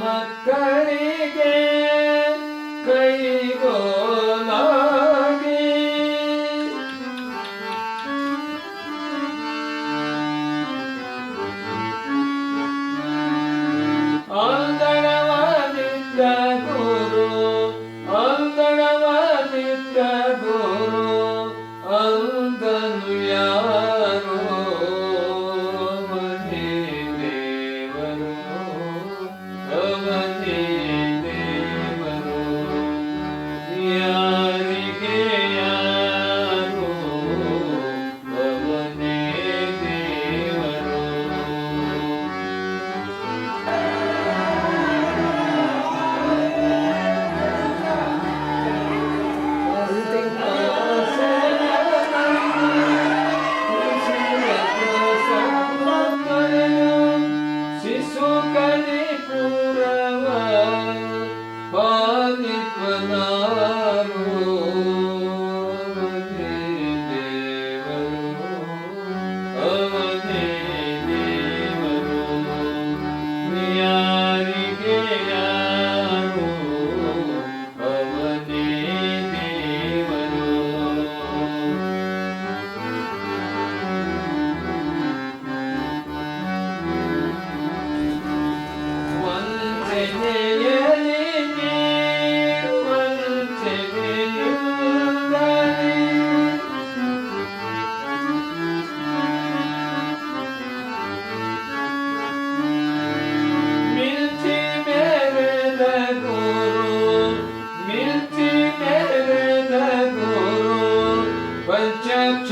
ಮಕ್ಕಳಿಗೆ ಕೈಗೋಲಾಗಿ ಅಂಗನವಾದ ಶಿಶು ಕಲಿಪುರವ ಪಾಲಿಪನಾ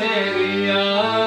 Maria.